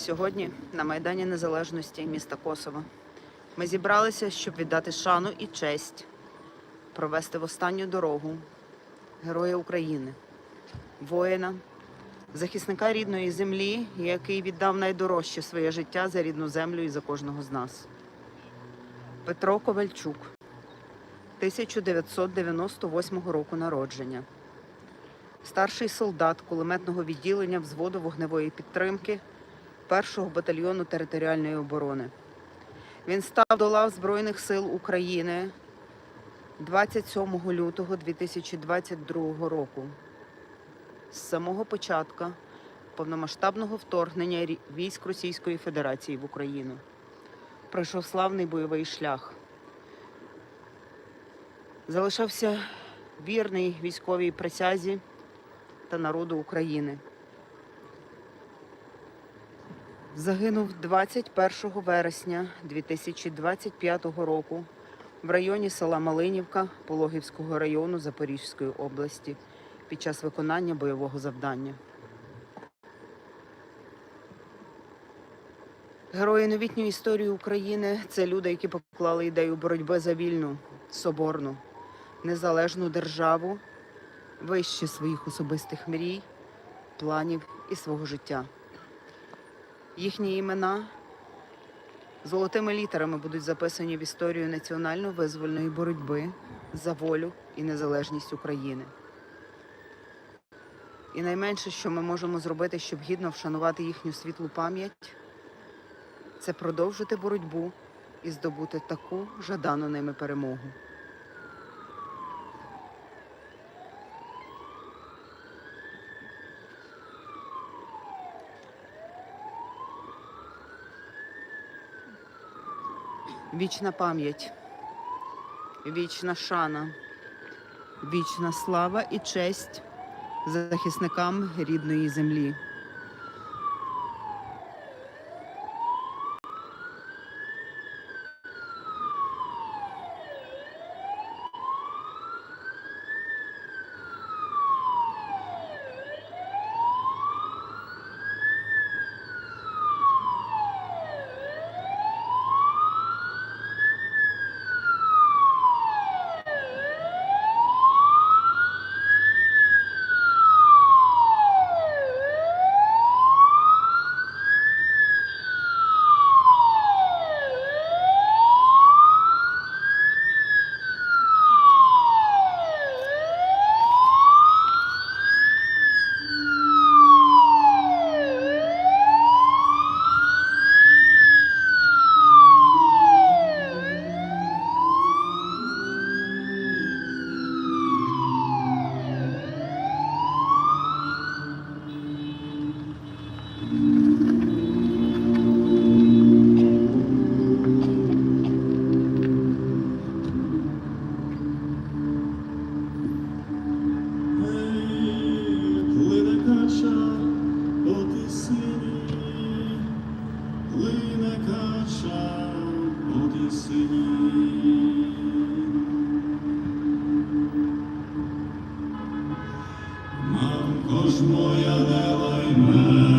Сьогодні на Майдані Незалежності міста Косово ми зібралися, щоб віддати шану і честь, провести в останню дорогу Героя України, воїна, захисника рідної землі, який віддав найдорожче своє життя за рідну землю і за кожного з нас. Петро Ковальчук, 1998 року народження. Старший солдат кулеметного відділення взводу вогневої підтримки 1-го батальйону територіальної оборони. Він став до лав Збройних сил України 27 лютого 2022 року. З самого початку повномасштабного вторгнення військ Російської Федерації в Україну пройшов славний бойовий шлях. Залишався вірний військовій присязі та народу України. Загинув 21 вересня 2025 року в районі села Малинівка Пологівського району Запорізької області під час виконання бойового завдання. Герої новітньої історії України це люди, які поклали ідею боротьби за вільну, соборну, незалежну державу вище своїх особистих мрій, планів і свого життя. Їхні імена золотими літерами будуть записані в історію національно-визвольної боротьби за волю і незалежність України. І найменше, що ми можемо зробити, щоб гідно вшанувати їхню світлу пам'ять, це продовжити боротьбу і здобути таку жадану ними перемогу. Вічна пам'ять, вічна шана, вічна слава і честь захисникам рідної землі. Ж моя не лай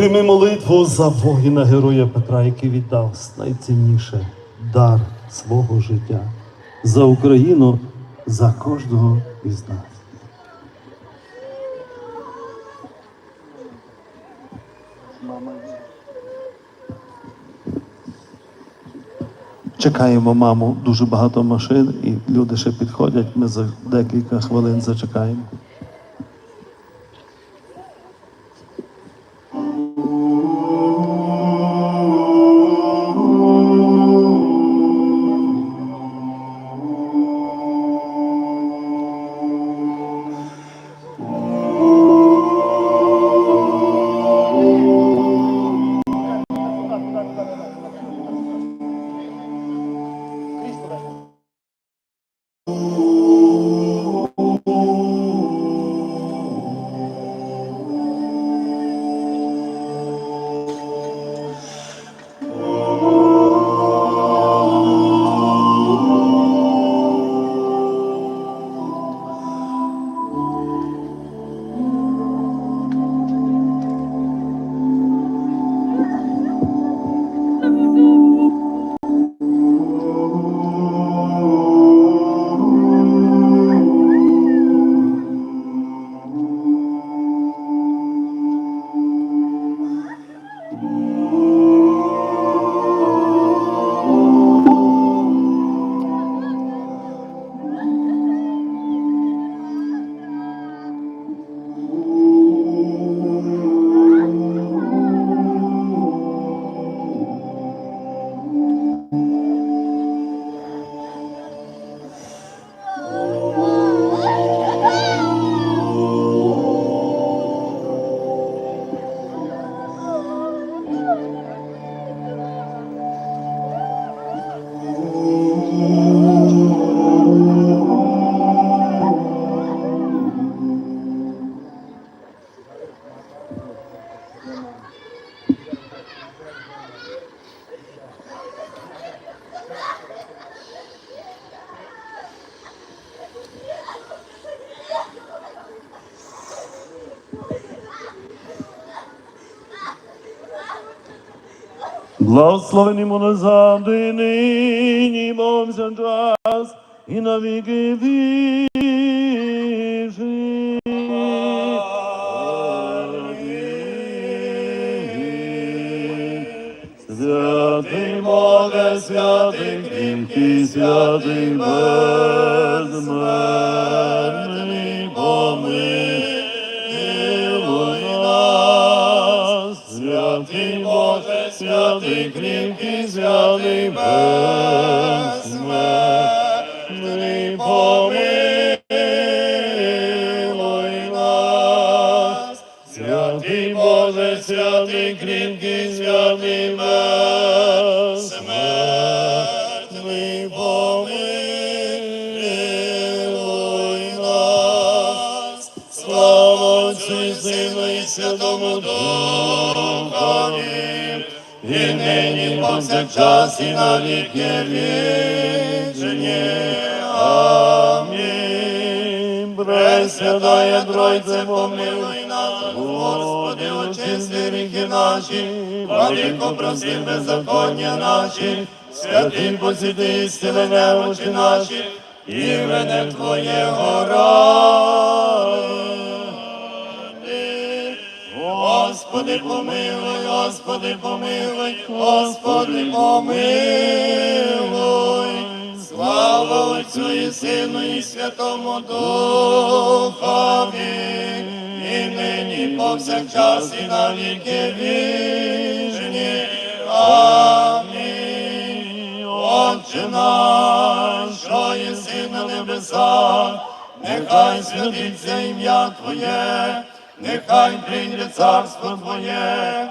Прийми молитву за воїна героя Петра, який віддав найцінніше дар свого життя за Україну, за кожного із нас. Чекаємо маму, дуже багато машин, і люди ще підходять. Ми за декілька хвилин зачекаємо. Благословені моли завжди, нині, за час, і на віки вічні. Святий Боже, святий кріпкий, святий безсмертний, святий кріпкий, святий безсмертний, повсякчас, і на віки вічні. Амінь. Пресвятая Тройце, помилуй нас, Господи, очисти гріхи наші, владико, прости беззаконня наші, святий посіти істини немочі наші, іменем Твоєго ради. Господи, помилуй, Господи, помилуй, Господи, помилуй. Слава Отцю і Сину і Святому Духові, і нині повсякчас і на віки вічні. Амінь. Отче наш, що єси на небесах, нехай святиться ім'я Твоє, нехай прийде царство Твоє,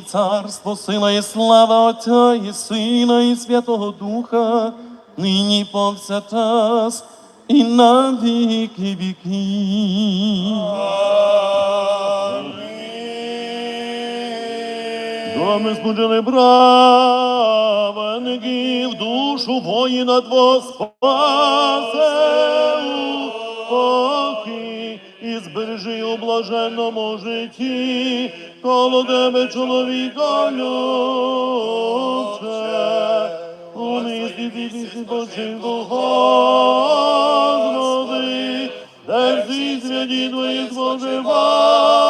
Царство, сила і слава Отця і Сина, і Святого Духа, нині повсякчас і на віки віків. Доми збуджили праведників, душу воїна Твого спасе у і збережи у блаженному житті, коло тебе чоловіка любче. униз і вічні починку Господи, де всі святі Твої споживають,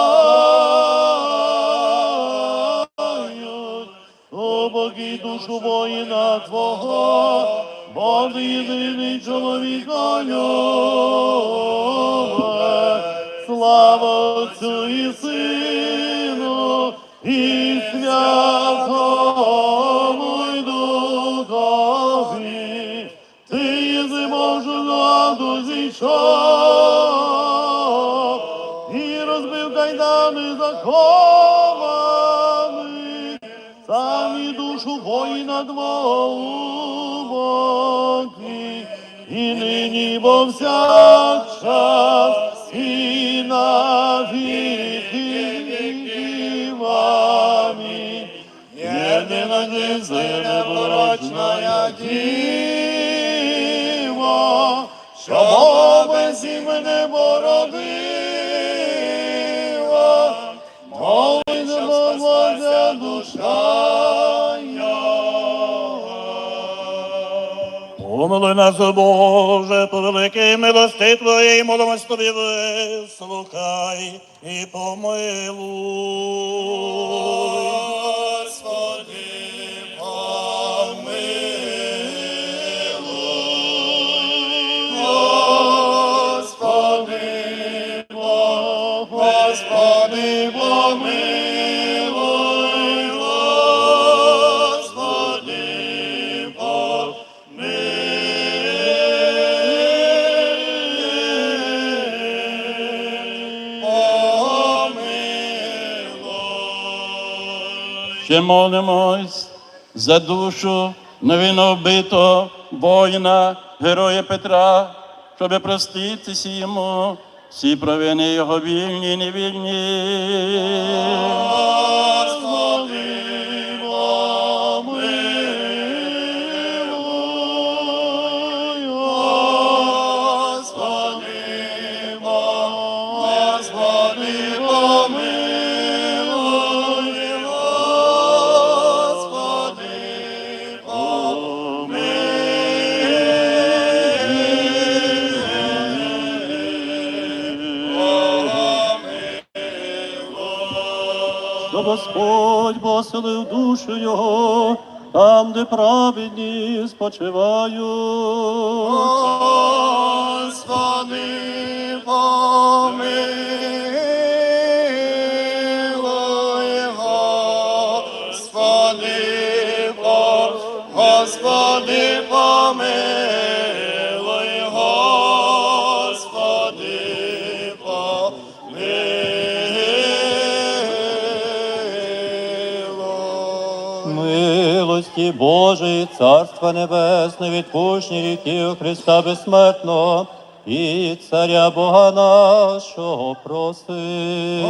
і розбив кайдани захованих, сам і душу воїна убокий, і нині бо всякчас, і на віки. Амінь. Єдина ти непорочна діва, Помилуй нас, Боже, по великій милости Твоєї, молимось Тобі, вислухай і помилуй. Ще молимось за душу новинобитого воїна, героя Петра, щоб проститися йому всі провини його вільні і невільні. Господь поселив душу його, там, де праведні спочивають. Господи, помилуй, Господи, по- Господи, помилуй, Господи, помилуй. Милості Божої, Царства Небесне, відпущені ріків Христа безсмертного і Царя Бога нашого просим.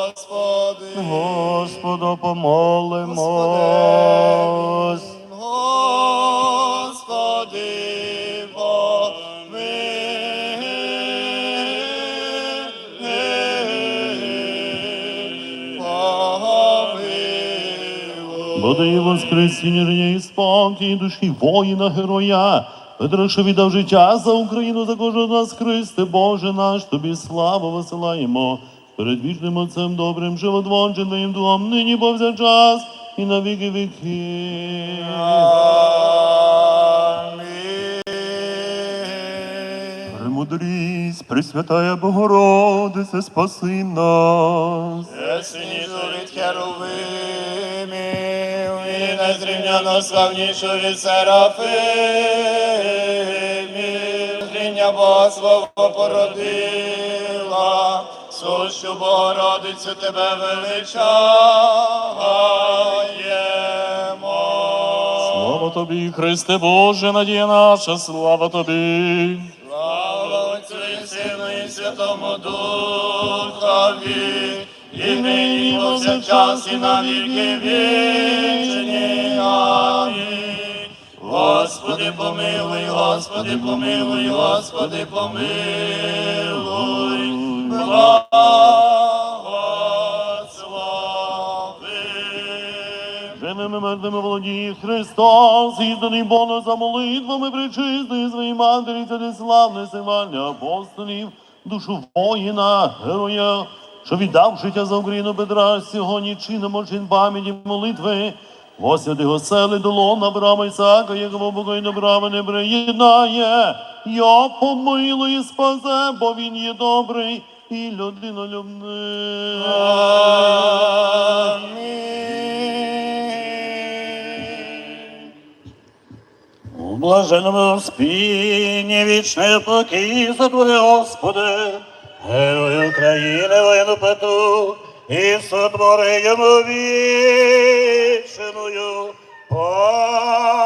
Господи. Господу помолимо. Господи, і воскресіння і спокій душі воїна героя. Петро, що віддав життя за Україну, за кожного нас, Христе, Боже наш, тобі славу висилаємо. Перед вічним Отцем добрим, животворченим Духом, нині повсякчас і на віки віки. Премудрість, Пресвятая Богородице, спаси нас. Синішу від херовимів і незрівняно славнішу від серафимів. Воскресіння Бога породила, сущу Богородицю тебе величаємо. Слава тобі, Христе Боже, надія наша, слава тобі. Слава Отцю і Сину і Святому Духові, і нині, і повсякчас, і на віки вічні. Амінь. Господи, помилуй, Господи, помилуй, Господи, помилуй. Живими мертвими володіє Христос, ізданий Бога за молитвами причистої своїй матері, це славне симвальне апостолів, душу воїна, героя, що віддав життя за Україну Петра, сьогодні чинимо чин пам'яті молитви. Восвяти сели долон Авраама Ісака, якого Бога і добрава не приєднає. Я помилуй і спасе, бо він є добрий і людинолюбний. Амінь. У блаженному спінні вічне покій сотвори, Господи, Герой України, воїну Петру, і сотвори йому вічною пам'ять.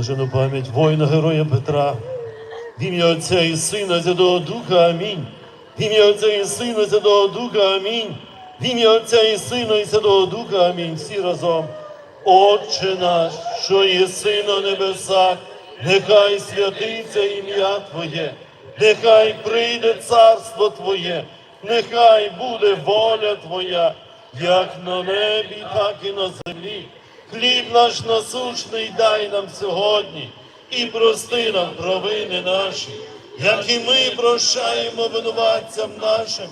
Блажену пам'ять воїна героя Петра, в ім'я Отця і Сина Святого Духа Амінь. В ім'я Отця і Сина Святого Духа Амінь. В ім'я Отця і Сина і Святого Духа Амінь. Всі разом. Отче наш, що єси на небесах, нехай святиться ім'я Твоє, нехай прийде царство Твоє, нехай буде воля Твоя, як на небі, так і на землі. Хліб наш насущний дай нам сьогодні, і прости нам провини наші, як і ми прощаємо винуватцям нашим,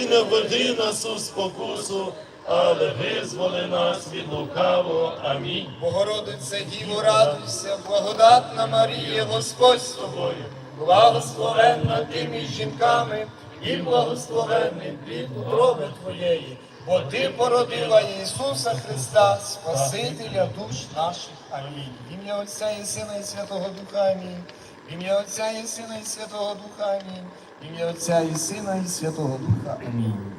і не введи нас у спокусу, але визволи нас від лукавого. Амінь. Богородице Діво, радуйся, благодатна Марія, Господь з тобою, благословенна ти між жінками, і благословенний плід утроби твоєї, бо ти породила Ісуса Христа, Спасителя душ наших. Амінь. Ім'я Отця і Сина і Святого Духа Амінь. Ім'я Отця і Сина і Святого Духа Амінь. Ім'я Отця і Сина і Святого Духа Амінь.